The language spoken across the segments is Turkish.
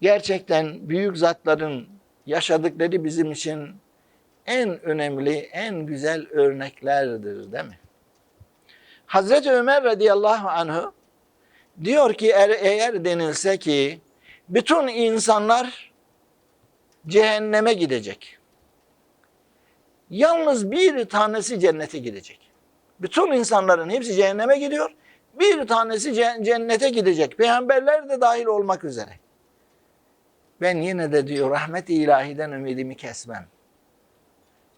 gerçekten büyük zatların yaşadıkları bizim için en önemli, en güzel örneklerdir değil mi? Hazreti Ömer radıyallahu anhu diyor ki eğer, eğer denilse ki bütün insanlar cehenneme gidecek. Yalnız bir tanesi cennete gidecek. Bütün insanların hepsi cehenneme gidiyor. Bir tanesi ce- cennete gidecek. Peygamberler de dahil olmak üzere. Ben yine de diyor rahmet-i ilahiden ümidimi kesmem.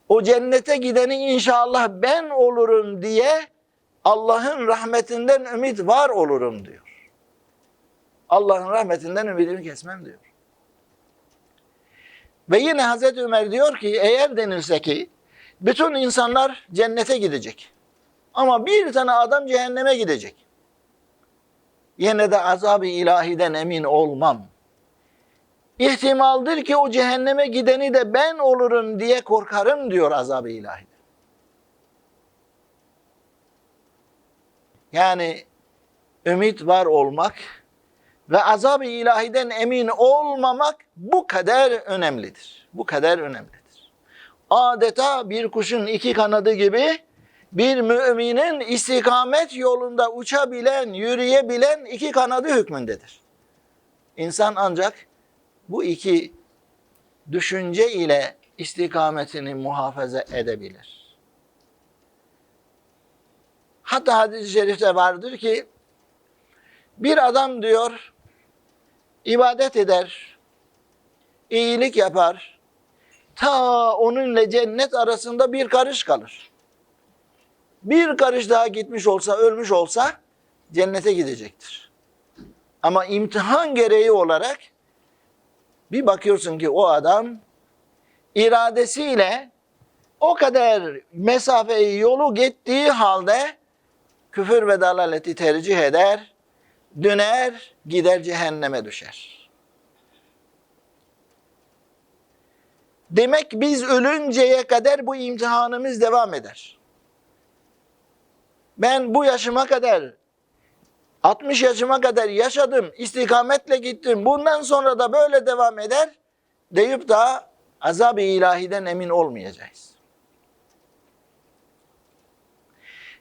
O cennete gideni inşallah ben olurum diye Allah'ın rahmetinden ümit var olurum diyor. Allah'ın rahmetinden ümidimi kesmem diyor. Ve yine Hazreti Ömer diyor ki eğer denilse ki bütün insanlar cennete gidecek. Ama bir tane adam cehenneme gidecek. Yine de azab-ı ilahiden emin olmam. İhtimaldir ki o cehenneme gideni de ben olurum diye korkarım diyor azab-ı ilahiden. Yani ümit var olmak ve azab-ı ilahiden emin olmamak bu kadar önemlidir. Bu kadar önemlidir. Adeta bir kuşun iki kanadı gibi bir müminin istikamet yolunda uçabilen, yürüyebilen iki kanadı hükmündedir. İnsan ancak bu iki düşünce ile istikametini muhafaza edebilir. Hatta hadis-i şerifte vardır ki bir adam diyor ibadet eder, iyilik yapar, ta onunla cennet arasında bir karış kalır. Bir karış daha gitmiş olsa, ölmüş olsa cennete gidecektir. Ama imtihan gereği olarak bir bakıyorsun ki o adam iradesiyle o kadar mesafeyi yolu gittiği halde küfür ve dalaleti tercih eder, döner, gider cehenneme düşer. Demek biz ölünceye kadar bu imtihanımız devam eder. Ben bu yaşıma kadar 60 yaşıma kadar yaşadım, istikametle gittim. Bundan sonra da böyle devam eder deyip daha azab-ı ilahiden emin olmayacağız.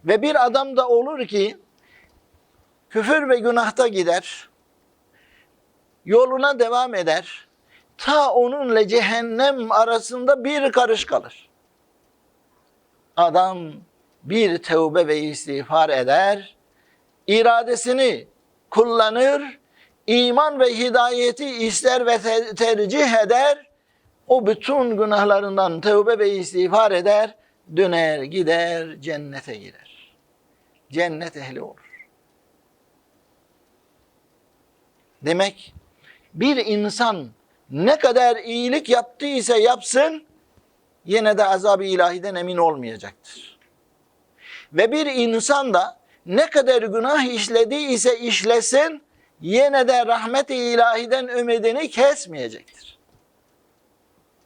Ve bir adam da olur ki küfür ve günahta gider, yoluna devam eder, ta onunla cehennem arasında bir karış kalır. Adam bir tevbe ve istiğfar eder, iradesini kullanır, iman ve hidayeti ister ve te- tercih eder, o bütün günahlarından tevbe ve istiğfar eder, döner gider cennete gider. Cennet ehli olur. Demek bir insan ne kadar iyilik yaptıysa yapsın yine de azab-ı ilahiden emin olmayacaktır. Ve bir insan da ne kadar günah işlediyse işlesin yine de rahmet-i ilahiden ümidini kesmeyecektir.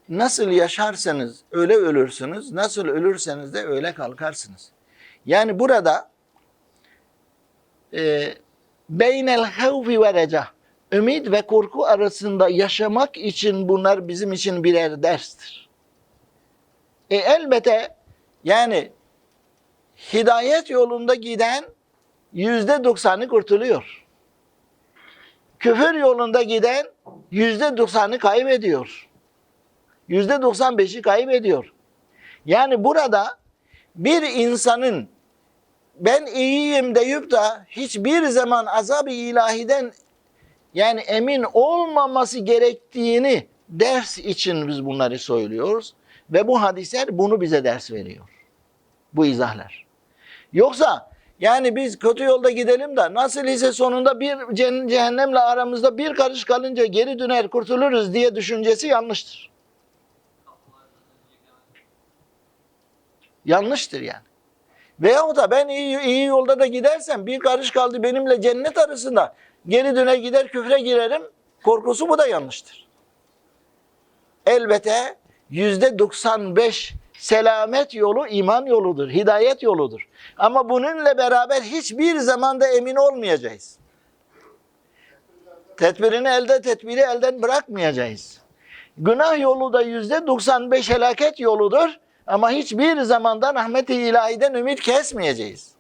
Nasıl yaşarsanız öyle ölürsünüz, nasıl ölürseniz de öyle kalkarsınız. Yani burada e, beynel havfi ve reca ümit ve korku arasında yaşamak için bunlar bizim için birer derstir. E elbette yani hidayet yolunda giden yüzde doksanı kurtuluyor. Küfür yolunda giden yüzde doksanı kaybediyor. Yüzde doksan beşi kaybediyor. Yani burada bir insanın ben iyiyim deyip de hiçbir zaman azab-ı ilahiden yani emin olmaması gerektiğini ders için biz bunları söylüyoruz. Ve bu hadisler bunu bize ders veriyor. Bu izahlar. Yoksa yani biz kötü yolda gidelim de nasıl ise sonunda bir ceh- cehennemle aramızda bir karış kalınca geri döner kurtuluruz diye düşüncesi yanlıştır. Yanlıştır yani. Veyahut da ben iyi, iyi yolda da gidersem bir karış kaldı benimle cennet arasında geri döner gider küfre girerim korkusu bu da yanlıştır. Elbette yüzde 95 selamet yolu iman yoludur, hidayet yoludur. Ama bununla beraber hiçbir zaman da emin olmayacağız. Tedbirini elde, tedbiri elden bırakmayacağız. Günah yolu da yüzde 95 helaket yoludur. Ama hiçbir zamanda rahmeti ilahiden ümit kesmeyeceğiz.